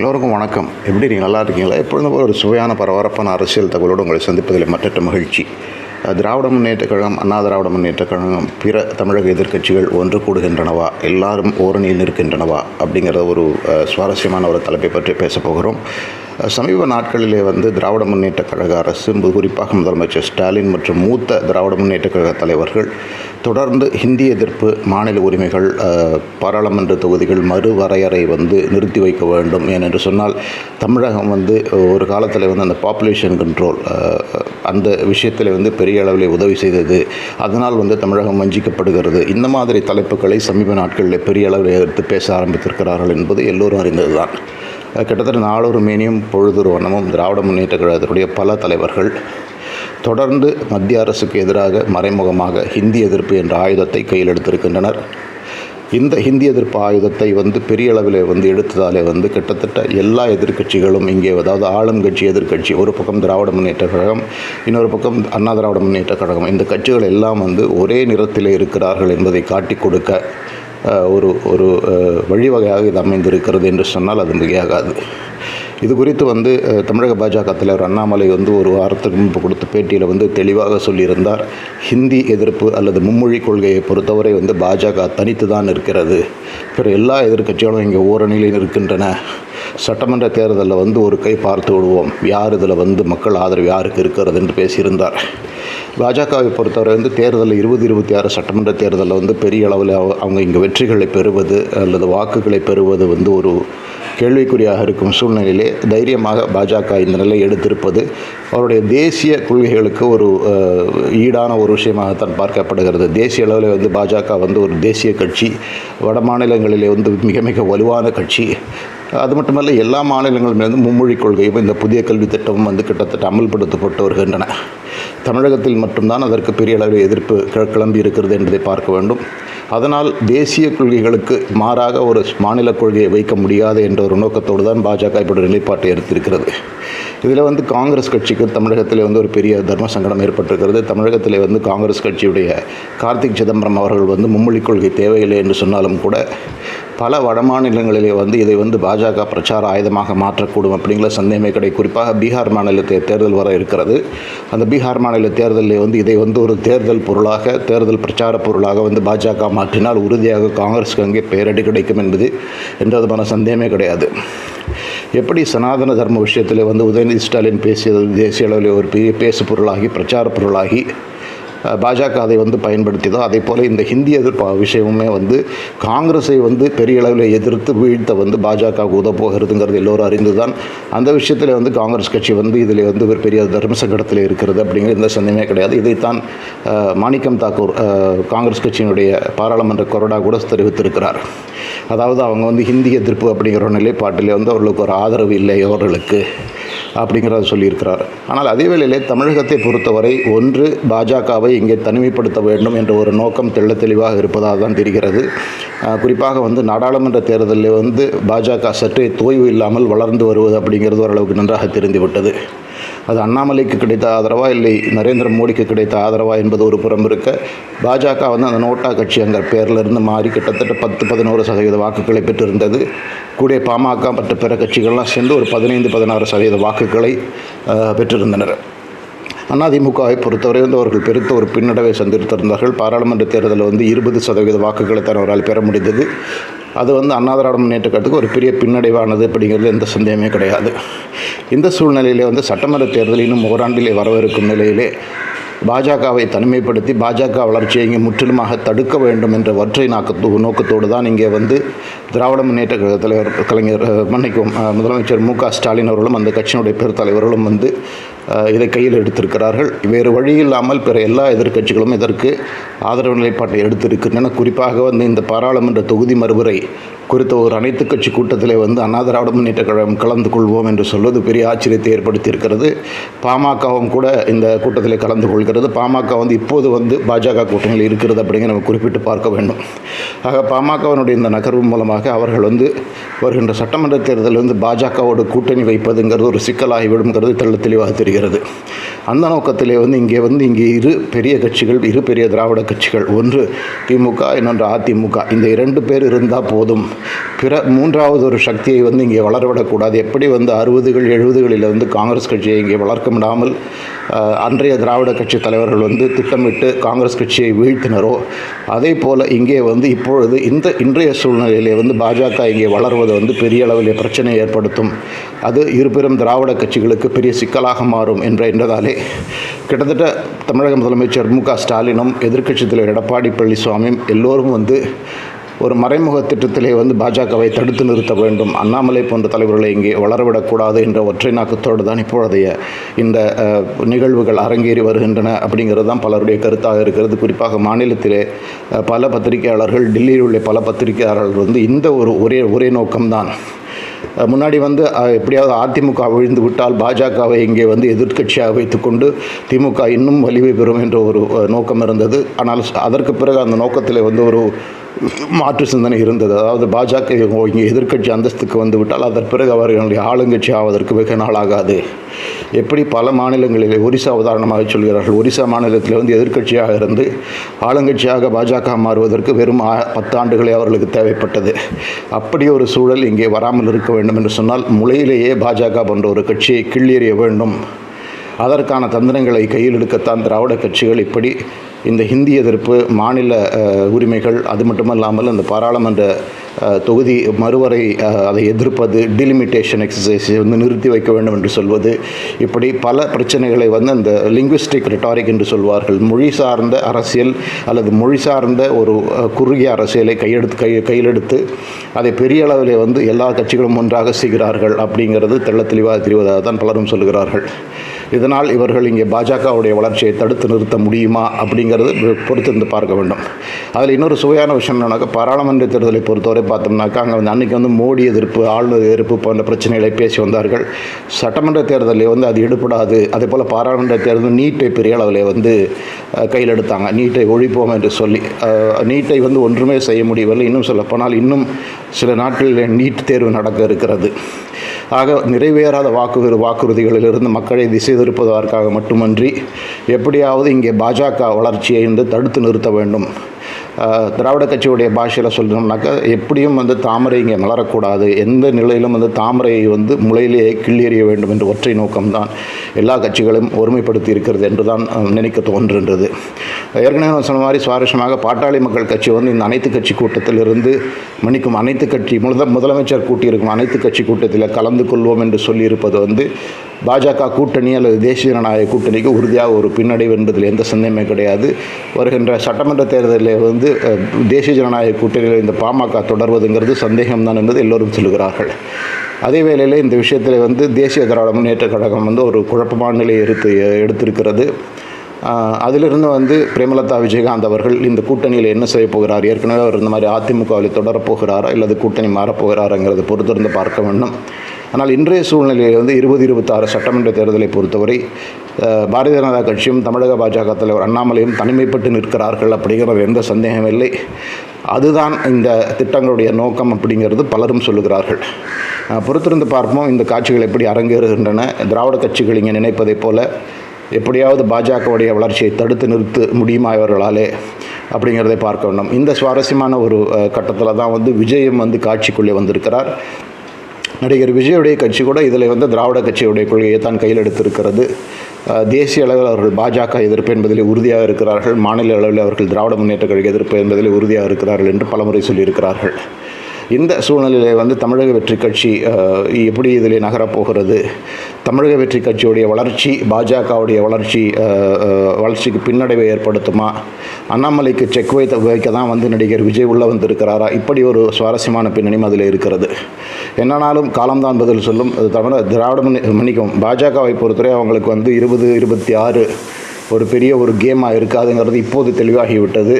எல்லோருக்கும் வணக்கம். எப்படி நீங்கள் நல்லா இருக்கீங்களா? எப்பொழுதும் போல ஒரு சுவையான பரபரப்பான அரசியல் தகவலோடு உங்களை சந்திப்பதில் மற்றற்ற மகிழ்ச்சி. திராவிட முன்னேற்ற கழகம் அண்ணா திராவிட முன்னேற்ற கழகம் பிற தமிழக எதிர்க்கட்சிகள் ஒன்று கூடுகின்றனவா? எல்லாரும் ஓரணியில் நிற்கின்றனவா? அப்படிங்கிற ஒரு சுவாரஸ்யமான ஒரு தலைப்பை பற்றி பேசப் போகிறோம். சமீப நாட்களிலே வந்து திராவிட முன்னேற்றக் கழக அரசு குறிப்பாக முதலமைச்சர் ஸ்டாலின் மற்றும் மூத்த திராவிட முன்னேற்ற கழக தலைவர்கள் தொடர்ந்து ஹிந்தி எதிர்ப்பு மாநில உரிமைகள் பாராளுமன்ற தொகுதிகள் மறுவரையறை வந்து நிறுத்தி வைக்க வேண்டும். ஏனென்று சொன்னால் தமிழகம் வந்து ஒரு காலத்தில் வந்து அந்த பாப்புலேஷன் கண்ட்ரோல் அந்த விஷயத்தில் வந்து பெரிய அளவில் உதவி செய்தது. அதனால் வந்து தமிழகம் வஞ்சிக்கப்படுகிறது. இந்த மாதிரி தலைப்புகளை சமீப நாட்களில் பெரிய அளவில் எடுத்து பேச ஆரம்பித்திருக்கிறார்கள் என்பது எல்லோரும் அறிந்ததுதான். கிட்டத்தட்ட நாளொரு மேனியும் பொழுதொரு வண்ணமும் திராவிட முன்னேற்ற கழகத்தினுடைய பல தலைவர்கள் தொடர்ந்து மத்திய அரசுக்கு எதிராக மறைமுகமாக ஹிந்தி எதிர்ப்பு என்ற ஆயுதத்தை கையில் எடுத்திருக்கின்றனர். இந்த ஹிந்தி எதிர்ப்பு ஆயுதத்தை வந்து பெரிய அளவில் வந்து எடுத்ததாலே வந்து கிட்டத்தட்ட எல்லா எதிர்க்கட்சிகளும் இங்கே அதாவது ஆளும் கட்சி எதிர்க்கட்சி ஒரு பக்கம் திராவிட முன்னேற்ற கழகம் இன்னொரு பக்கம் அண்ணா திராவிட முன்னேற்ற கழகம் இந்த கட்சிகள் எல்லாம் வந்து ஒரே நிறத்தில் இருக்கிறார்கள் என்பதை காட்டிக் கொடுக்க ஒரு ஒரு வழிவகையாக இது அமைந்திருக்கிறது என்று சொன்னால் அது மிகையாகாது. இது குறித்து வந்து தமிழக பாஜக தலைவர் அண்ணாமலை வந்து ஒரு வாரத்துக்கு முன்பு கொடுத்த பேட்டியில் வந்து தெளிவாக சொல்லியிருந்தார். ஹிந்தி எதிர்ப்பு அல்லது மும்மொழி கொள்கையை பொறுத்தவரை வந்து பாஜக தனித்து தான் இருக்கிறது பிற எல்லா எதிர்கட்சிகளும் இங்கே ஓரணியில் இருக்கின்றன சட்டமன்ற தேர்தலில் வந்து ஒரு கை பார்த்து விடுவோம். யார் இதில் வந்து மக்கள் ஆதரவு யாருக்கு இருக்கிறது என்று பேசியிருந்தார். பாஜகவை பொறுத்தவரை வந்து தேர்தலில் இருபது இருபத்தி ஆறு சட்டமன்ற தேர்தலில் வந்து பெரிய அளவில் அவங்க இங்கே வெற்றிகளை பெறுவது அல்லது வாக்குகளை பெறுவது வந்து ஒரு கேள்விக்குறியாக இருக்கும் சூழ்நிலையிலே தைரியமாக பாஜக இந்த நிலையை எடுத்திருப்பது அவருடைய தேசிய கொள்கைகளுக்கு ஒரு ஈடான ஒரு விஷயமாகத்தான் பார்க்கப்படுகிறது. தேசிய அளவில் வந்து பாஜக வந்து ஒரு தேசிய கட்சி வட மாநிலங்களிலே வந்து மிக மிக வலுவான கட்சி. அது மட்டுமல்ல எல்லா மாநிலங்களிலும் வந்து மும்மொழி கொள்கையும் இந்த புதிய கல்வி திட்டமும் வந்து கிட்டத்தட்ட அமல்படுத்தப்பட்டு வருகின்றன. தமிழகத்தில் மட்டும்தான் அதற்கு பெரிய அளவில் எதிர்ப்பு கிளம்பி இருக்கிறது என்பதை பார்க்க வேண்டும். அதனால் தேசிய கொள்கைகளுக்கு மாறாக ஒரு மாநில கொள்கையை வைக்க முடியாது என்ற ஒரு நோக்கத்தோடு தான் பாஜக இப்படி நிலைப்பாட்டை எடுத்திருக்கிறது. இதில் வந்து காங்கிரஸ் கட்சிக்கு தமிழகத்தில் வந்து ஒரு பெரிய தர்ம சங்கடம் ஏற்பட்டிருக்கிறது. தமிழகத்தில் வந்து காங்கிரஸ் கட்சியுடைய கார்த்திக் சிதம்பரம் அவர்கள் வந்து மும்மொழி கொள்கை தேவையில்லை என்று சொன்னாலும் கூட பல வடமாநிலங்களிலே வந்து இதை வந்து பாஜக பிரச்சார ஆயுதமாக மாற்றக்கூடும் அப்படிங்கிற சந்தேகமே கிடையாது குறிப்பாக பீகார் மாநிலத்தை தேர்தல் வர இருக்கிறது. அந்த பீகார் மாநில தேர்தலில் வந்து இதை வந்து ஒரு தேர்தல் பொருளாக தேர்தல் பிரச்சார பொருளாக வந்து பாஜக மாற்றினால் உறுதியாக காங்கிரஸுக்கு அங்கே பேரடி கிடைக்கும் என்பது எந்த விதமான சந்தேகமே கிடையாது. எப்படி சனாதன தர்ம விஷயத்தில் வந்து உதயநிதி ஸ்டாலின் பேசியது தேசிய அளவில் ஒரு பெரிய பேசு பொருளாகி பிரச்சார பொருளாகி பாஜக அதை வந்து பயன்படுத்தியதோ அதே போல் இந்த ஹிந்தி எதிர்ப்பு விஷயமுமே வந்து காங்கிரஸை வந்து பெரிய அளவில் எதிர்த்து வீழ்த்த வந்து பாஜகவுக்கு உதப்போகிறதுங்கிறது எல்லோரும் அறிந்து தான் அந்த விஷயத்தில் வந்து காங்கிரஸ் கட்சி வந்து இதில் வந்து ஒரு பெரிய தர்ம சங்கடத்தில் இருக்கிறது அப்படிங்கிற எந்த சந்தேகமே கிடையாது. இதைத்தான் மாணிக்கம் தாக்கூர் காங்கிரஸ் கட்சியினுடைய பாராளுமன்ற கொறடா கூட தெரிவித்திருக்கிறார். அதாவது அவங்க வந்து ஹிந்தி எதிர்ப்பு அப்படிங்கிற ஒரு நிலைப்பாட்டிலே வந்து அவர்களுக்கு ஒரு ஆதரவு இல்லை அவர்களுக்கு. அப்படிங்கிறத சொல்லியிருக்கிறார். ஆனால் அதே வேளையிலே தமிழகத்தை பொறுத்தவரை ஒன்று பாஜகவை இங்கே தனிமைப்படுத்த வேண்டும் என்ற ஒரு நோக்கம் தெள்ள தெளிவாக இருப்பதாக தான் தெரிகிறது. குறிப்பாக வந்து நாடாளுமன்ற தேர்தலில் வந்து பாஜக சற்றே தோய்வு இல்லாமல் வளர்ந்து வருவது அப்படிங்கிறது ஓரளவுக்கு நன்றாக தெரிந்துவிட்டது. அது அண்ணாமலைக்கு கிடைத்த ஆதரவா இல்லை நரேந்திர மோடிக்கு கிடைத்த ஆதரவா என்பது ஒரு புறம் இருக்க பாஜக வந்து அந்த நோட்டா கட்சி அங்கே பேரில் இருந்து மாறி கிட்டத்தட்ட பத்து பதினோரு சதவீத வாக்குகளை பெற்றிருந்தது. கூட பாமக மற்ற பிற கட்சிகள்லாம் சேர்ந்து ஒரு பதினைந்து பதினாறு சதவீத வாக்குகளை பெற்றிருந்தனர். அதிமுகவை பொறுத்தவரை வந்து அவர்கள் பெருத்த ஒரு பின்னடைவை சந்தித்திருந்தார்கள். பாராளுமன்ற தேர்தலில் வந்து இருபது சதவீத வாக்குகளை தான் அவரால் பெற முடிந்தது. அது வந்து அண்ணா திராவிட முன்னேற்ற கழகத்துக்கு ஒரு பெரிய பின்னடைவானது அப்படிங்கிறது எந்த சந்தேகமே கிடையாது. இந்த சூழ்நிலையிலே வந்து சட்டமன்ற தேர்தல் இன்னும் ஓராண்டிலே வரவிருக்கும் நிலையிலே பாஜகவை தனிமைப்படுத்தி பாஜக வளர்ச்சியை இங்கே முற்றிலுமாக தடுக்க வேண்டும் என்ற ஒற்றை நாக்கத்தோ நோக்கத்தோடு தான் இங்கே வந்து திராவிட முன்னேற்ற கழக தலைவர் கலைஞர் மன்னிக்கும் முதலமைச்சர் மு க ஸ்டாலின் அவர்களும் அந்த கட்சியினுடைய பெரு தலைவர்களும் வந்து இதை கையில் எடுத்திருக்கிறார்கள். வேறு வழி இல்லாமல் பிற எல்லா எதிர்க்கட்சிகளும் இதற்கு ஆதரவு நிலைப்பாட்டை எடுத்திருக்கின்றன. குறிப்பாக வந்து இந்த பாராளுமன்ற தொகுதி மறுவரை குறித்த ஒரு அனைத்து கட்சி கூட்டத்திலே வந்து அண்ணா திராவிட முன்னேற்ற கழகம் கலந்து கொள்வோம் என்று சொல்வது பெரிய ஆச்சரியத்தை ஏற்படுத்தியிருக்கிறது. பாமகவும் கூட இந்த கூட்டத்தில் கலந்து கொள்கிறது. பாமக வந்து இப்போது வந்து பாஜக கூட்டணியில் இருக்கிறது அப்படிங்கிற நம்ம குறிப்பிட்டு பார்க்க வேண்டும். ஆக பாமகவினுடைய இந்த நகர்வு மூலமாக அவர்கள் வந்து வருகின்ற சட்டமன்ற தேர்தலில் வந்து பாஜகவோட கூட்டணி வைப்பதுங்கிறது ஒரு சிக்கலாகி தெள்ள தெளிவாக தெரிகிறது. வருகிறது அந்த நோக்கத்திலே வந்து இங்கே வந்து இங்கே இரு பெரிய கட்சிகள் இரு பெரிய திராவிட கட்சிகள். ஒன்று திமுக இன்னொன்று அதிமுக. இந்த இரண்டு பேர் இருந்தால் போதும். பிற மூன்றாவது ஒரு சக்தியை வந்து இங்கே வளரவிடக்கூடாது எப்படி வந்து அறுபதுகள் எழுபதுகளில் வந்து காங்கிரஸ் கட்சியை இங்கே வளர்க்க விடாமல் அன்றைய திராவிட கட்சி தலைவர்கள் வந்து திட்டமிட்டு காங்கிரஸ் கட்சியை வீழ்த்தினரோ அதே போல் இங்கே வந்து இப்பொழுது இந்த இன்றைய சூழ்நிலையிலே வந்து பாஜக இங்கே வளர்வது வந்து பெரிய அளவில் பிரச்சனை ஏற்படுத்தும். அது இருபெரும் திராவிட கட்சிகளுக்கு பெரிய சிக்கலாக மாறும் என்ற என்றதாலே கிட்டத்தட்ட தமிழக முதலமைச்சர் மு க ஸ்டாலினும் எதிர்க்கட்சி தலைவர் எடப்பாடி பழனிசாமியும் எல்லோரும் வந்து ஒரு மறைமுக திட்டத்திலே வந்து பாஜகவை தடுத்து நிறுத்த வேண்டும். அண்ணாமலை போன்ற தலைவர்களை இங்கே வளரவிடக்கூடாது என்ற ஒற்றை நாக்கத்தோடு தான் இப்பொழுதைய இந்த நிகழ்வுகள் அரங்கேறி வருகின்றன அப்படிங்கிறது தான் பலருடைய கருத்தாக இருக்கிறது. குறிப்பாக மாநிலத்திலே பல பத்திரிகையாளர்கள் டெல்லியில் உள்ள பல பத்திரிகையாளர்கள் வந்து இந்த ஒரு ஒரே ஒரே நோக்கம்தான். முன்னாடி வந்து எப்படியாவது அதிமுக விழுந்து விட்டால் பாஜகவை இங்கே வந்து எதிர்க்கட்சியாக வைத்துக்கொண்டு திமுக இன்னும் வலிமை பெறும் என்ற ஒரு நோக்கம் இருந்தது. ஆனால் அதற்கு பிறகு அந்த நோக்கத்தில் வந்து ஒரு மாற்று சிந்தனை இருந்தது. அதாவது பாஜக இங்கே எதிர்க்கட்சி அந்தஸ்துக்கு வந்துவிட்டால் அதன் பிறகு அவர்களுடைய ஆளுங்கட்சி ஆவதற்கு வெகு நாளாகாது எப்படி பல மாநிலங்களில் ஒரிசா உதாரணமாக சொல்கிறார்கள். ஒரிசா மாநிலத்தில் வந்து எதிர்க்கட்சியாக இருந்து ஆளுங்கட்சியாக பாஜக மாறுவதற்கு வெறும் பத்தாண்டுகளே அவர்களுக்கு தேவைப்பட்டது. அப்படி ஒரு சூழல் இங்கே வராமல் இருக்க வேண்டும் என்று சொன்னால் முளையிலேயே பாஜக போன்ற ஒரு கட்சியை கிள்ளேறிய வேண்டும். அதற்கான தந்திரங்களை கையில் எடுக்கத்தான் திராவிட கட்சிகள் இப்படி இந்த ஹிந்தி எதிர்ப்பு மாநில உரிமைகள் அது மட்டுமல்லாமல் அந்த பாராளுமன்ற தொகுதி மறுவரை அதை எதிர்ப்பது டிலிமிட்டேஷன் எக்ஸசைஸை வந்து நிறுத்தி வைக்க வேண்டும் என்று சொல்வது இப்படி பல பிரச்சனைகளை வந்து அந்த லிங்குவிஸ்டிக் ரெட்டாரிக் என்று சொல்வார்கள். மொழி சார்ந்த அரசியல் அல்லது மொழி சார்ந்த ஒரு குறுகிய அரசியலை கையெடுத்து கை கையிலெடுத்து அதை பெரிய அளவில் வந்து எல்லா கட்சிகளும் ஒன்றாக செய்கிறார்கள் அப்படிங்கிறது தெள்ள தெளிவாக தெரிவதாக தான் பலரும் சொல்கிறார்கள் இதனால் இவர்கள் இங்கே பாஜகவுடைய வளர்ச்சியை தடுத்து நிறுத்த முடியுமா அப்படிங்கிறது பொறுத்திருந்து பார்க்க வேண்டும். அதில் இன்னொரு சுவையான விஷயம் என்னன்னாக்கா பாராளுமன்ற தேர்தலை பொறுத்தவரை பார்த்தோம்னாக்கா அங்கே வந்து அன்றைக்கி வந்து மோடி எதிர்ப்பு ஆளுநர் எதிர்ப்பு போன்ற பிரச்சனைகளை பேசி வந்தார்கள். சட்டமன்ற தேர்தலில் வந்து அது எடுபடாது. அதே போல் பாராளுமன்ற தேர்தல் நீட்டை பெரிய அளவில் வந்து கையில் எடுத்தாங்க. நீட்டை ஒழிப்போம் என்று சொல்லி நீட்டை வந்து ஒன்றுமே செய்ய முடியவில்லை. இன்னும் சொல்லப்போனால் இன்னும் சில நாட்களில் நீட் தேர்வு நடக்க இருக்கிறது. ஆக நிறைவேறாத வாக்கு வாக்குறுதிகளிலிருந்து மக்களை திசை திருப்பதற்காக மட்டுமன்றி எப்படியாவது இங்கே பாஜக வளர்ச்சியை வந்து தடுத்து நிறுத்த வேண்டும். திராவிட கட்சியுடைய பாஷையில் சொல்லணும்னாக்கா எப்படியும் வந்து தாமரை இங்கே மலரக்கூடாது. எந்த நிலையிலும் வந்து தாமரையை வந்து முளையிலேயே கிள்ளெறிய வேண்டும் என்ற ஒற்றை நோக்கம்தான் எல்லா கட்சிகளும் ஒருமைப்படுத்தி இருக்கிறது என்று தான் நினைக்க தோன்றுகின்றது. ஏற்கனவே சொன்ன மாதிரி சுவாரஸ்யமாக பாட்டாளி மக்கள் கட்சி வந்து இந்த அனைத்து கட்சி கூட்டத்திலிருந்து மன்னிக்கும் அனைத்து கட்சி முத முதலமைச்சர் கூட்டியிருக்கும் அனைத்து கட்சி கூட்டத்தில் கலந்து கொள்வோம் என்று சொல்லியிருப்பது வந்து பாஜக கூட்டணி அல்லது தேசிய ஜனநாயக கூட்டணிக்கு உறுதியாக ஒரு பின்னடைவு என்பதில் எந்த சந்தேகமே கிடையாது. வருகின்ற சட்டமன்ற தேர்தலில் வந்து தேசிய ஜனநாயக கூட்டணியில் இந்த பாமக தொடர்வதுங்கிறது சந்தேகம்தான் என்பது எல்லோரும் சொல்கிறார்கள் அதே வேளையில் இந்த விஷயத்தில் வந்து தேசிய திராவிட முன்னேற்ற கழகம் வந்து ஒரு குழப்பமான நிலையை எடுத்து எடுத்திருக்கிறது. அதிலிருந்து வந்து பிரேமலதா விஜயகாந்த் அவர்கள் இந்த கூட்டணியில் என்ன செய்ய போகிறார்? ஏற்கனவே அவர் இந்த மாதிரி அதிமுகவில் தொடரப்போகிறாரா? இல்லது அல்லது கூட்டணி மாறப்போகிறாருங்கிறத பொறுத்திருந்து பார்க்க வேண்டும். ஆனால் இன்றைய சூழ்நிலையில் வந்து இருபது இருபத்தாறு சட்டமன்ற தேர்தலை பொறுத்தவரை பாரதிய ஜனதா கட்சியும் தமிழக பாஜக தலைவர் அண்ணாமலையும் தனிமைப்பட்டு நிற்கிறார்கள் அப்படிங்கிறது எந்த சந்தேகம் இல்லை. அதுதான் இந்த திட்டங்களுடைய நோக்கம் அப்படிங்கிறது பலரும் சொல்லுகிறார்கள். பொறுத்திருந்து பார்ப்போம் இந்த காட்சிகள் எப்படி அரங்கேறுகின்றன திராவிட கட்சிகள் இங்கே நினைப்பதைப் போல எப்படியாவது பாஜகவுடைய வளர்ச்சியை தடுத்து நிறுத்த முடியுமா இவர்களாலே அப்படிங்கிறதை பார்க்க வேண்டும். இந்த சுவாரஸ்யமான ஒரு கட்டத்தில் தான் வந்து விஜயம் வந்து காட்சிக்குள்ளே வந்திருக்கிறார். நடிகர் விஜயுடைய கட்சி கூட இதில் வந்து திராவிட கட்சியுடைய கொள்கையை தான் கையில் எடுத்திருக்கிறது. தேசிய அளவில் அவர்கள் பாஜக எதிர்ப்பு என்பதில் உறுதியாக இருக்கிறார்கள். மாநில அளவில் அவர்கள் திராவிட முன்னேற்ற கழக எதிர்ப்பு என்பதில் உறுதியாக இருக்கிறார்கள் என்று பலமுறை சொல்லியிருக்கிறார்கள். இந்த சூழ்நிலையில் வந்து தமிழக வெற்றி கட்சி எப்படி இதில் நகரப்போகிறது? தமிழக வெற்றி கட்சியுடைய வளர்ச்சி பாஜகவுடைய வளர்ச்சி வளர்ச்சிக்கு பின்னடைவை ஏற்படுத்துமா? அண்ணாமலைக்கு செக் வைத்த வைக்க தான் வந்து நடிகர் விஜய் உள்ளே வந்திருக்கிறாரா? இப்படி ஒரு சுவாரஸ்யமான பின்னணியும் அதில் இருக்கிறது. என்னன்னாலும் காலம்தான் பதில் சொல்லும். அது தவிர திராவிட முன்னே மன்னிக்கும் பாஜகவை பொறுத்தவரை அவங்களுக்கு வந்து இருபது இருபத்தி ஆறு ஒரு பெரிய ஒரு கேமாக இருக்காதுங்கிறது இப்போது தெளிவாகிவிட்டது.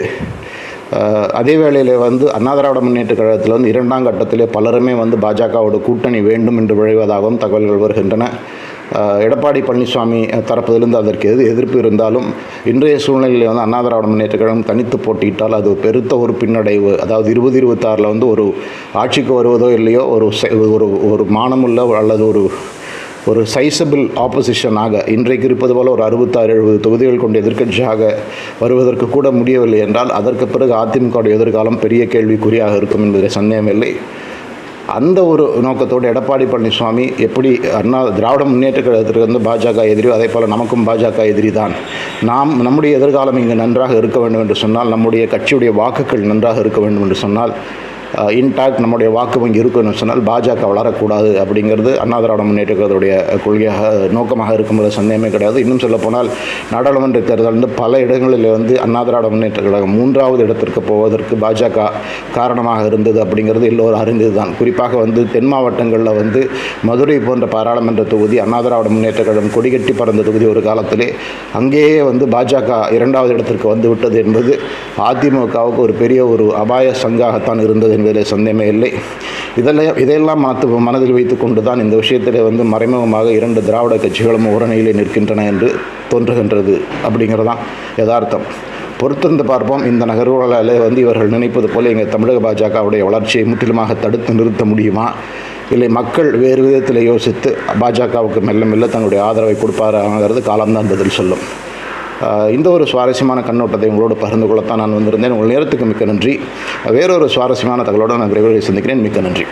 அதே வேளையில் வந்து அண்ணா திராவிட முன்னேற்ற கழகத்தில் வந்து இரண்டாம் கட்டத்திலே பலருமே வந்து பாஜகவோட கூட்டணி வேண்டும் என்று விழைவதாகவும் தகவல்கள் வருகின்றன. எடப்பாடி பழனிசாமி தரப்பிலிருந்து அதற்கு எது எதிர்ப்பு இருந்தாலும் இன்றைய சூழ்நிலையில் வந்து அண்ணா திராவிட முன்னேற்ற கழகம் தனித்து போட்டியிட்டால் அது பெருத்த ஒரு பின்னடைவு. அதாவது இருபது இருபத்தாறில் வந்து ஒரு ஆட்சிக்கு வருவதோ இல்லையோ ஒரு ஒரு ஒரு மானமுள்ள அல்லது ஒரு ஒரு சைசபிள் ஆப்போசிஷனாக இன்றைக்கு இருப்பது போல் ஒரு அறுபத்தாறு எழுபது தொகுதிகள் கொண்ட எதிர்க்கட்சியாக வருவதற்கு கூட முடியவில்லை என்றால் அதற்கு பிறகு அதிமுகவுடைய எதிர்காலம் பெரிய கேள்விக்குறியாக இருக்கும் என்பதில் சந்தேகமில்லை அந்த ஒரு நோக்கத்தோடு எடப்பாடி பழனிசாமி எப்படி அண்ணா திராவிட முன்னேற்ற கழகத்திற்கு வந்து பாஜக எதிரியோ அதே போல் நமக்கும் பாஜக எதிரி தான். நாம் நம்முடைய எதிர்காலம் இங்கு நன்றாக இருக்க வேண்டும் என்று சொன்னால் நம்முடைய கட்சியுடைய வாக்குகள் நன்றாக இருக்க வேண்டும் என்று சொன்னால் இன்டாக்ட் நம்முடைய வாக்கு வங்கி இருக்கணும்னு சொன்னால் பாஜக வளரக்கூடாது அப்படிங்கிறது அண்ணா திராவிட முன்னேற்றக்கழகத்துடைய கொள்கையாக நோக்கமாக இருக்கும்போது சந்தேகமே கிடையாது. இன்னும் சொல்லப்போனால் நாடாளுமன்ற தேர்தல் வந்து பல இடங்களில் வந்து அண்ணா திராவிட முன்னேற்ற கழகம் மூன்றாவது இடத்திற்கு போவதற்கு பாஜக காரணமாக இருந்தது அப்படிங்கிறது எல்லோரும் அறிந்தது தான் குறிப்பாக வந்து தென் மாவட்டங்களில் வந்து மதுரை போன்ற பாராளுமன்ற தொகுதி அண்ணா திராவிட முன்னேற்ற கழகம் கொடிகட்டி பறந்த தொகுதி ஒரு காலத்திலே அங்கேயே வந்து பாஜக இரண்டாவது இடத்திற்கு வந்து விட்டது என்பது அதிமுகவுக்கு ஒரு பெரிய ஒரு அபாய சங்காகத்தான் இருந்தது என்பதில் சந்தேகமே இல்லை. இதெல்லாம் இதையெல்லாம் மனத்து மனதில் வைத்து கொண்டு தான் இந்த விஷயத்தில் வந்து மறைமுகமாக இரண்டு திராவிட கட்சிகளும் ஓரணியிலே நிற்கின்றன என்று தோன்றுகின்றது அப்படிங்கிறதான் யதார்த்தம். பொறுத்திருந்து பார்ப்போம். இந்த நகர்வுகளால் வந்து இவர்கள் நினைப்பது போல எங்கள் தமிழக பாஜகவுடைய வளர்ச்சியை முற்றிலுமாக தடுத்து நிறுத்த முடியுமா? இல்லை மக்கள் வேறு விதத்தில் யோசித்து பாஜகவுக்கு மெல்ல மெல்ல தங்களுடைய ஆதரவை கொடுப்பாராங்கிறது காலம்தான் பதில் சொல்லும். இந்த ஒரு சுவாரஸ்யமான கண்ணோட்டத்தை உங்களோடு பகிர்ந்து கொள்ளத்தான் நான் வந்திருந்தேன். உங்கள் நேரத்துக்கு மிக்க நன்றி. வேறொரு சுவாரஸ்யமான தகவலோடு நான் விரைவில் சந்திக்கிறேன். மிக்க நன்றி.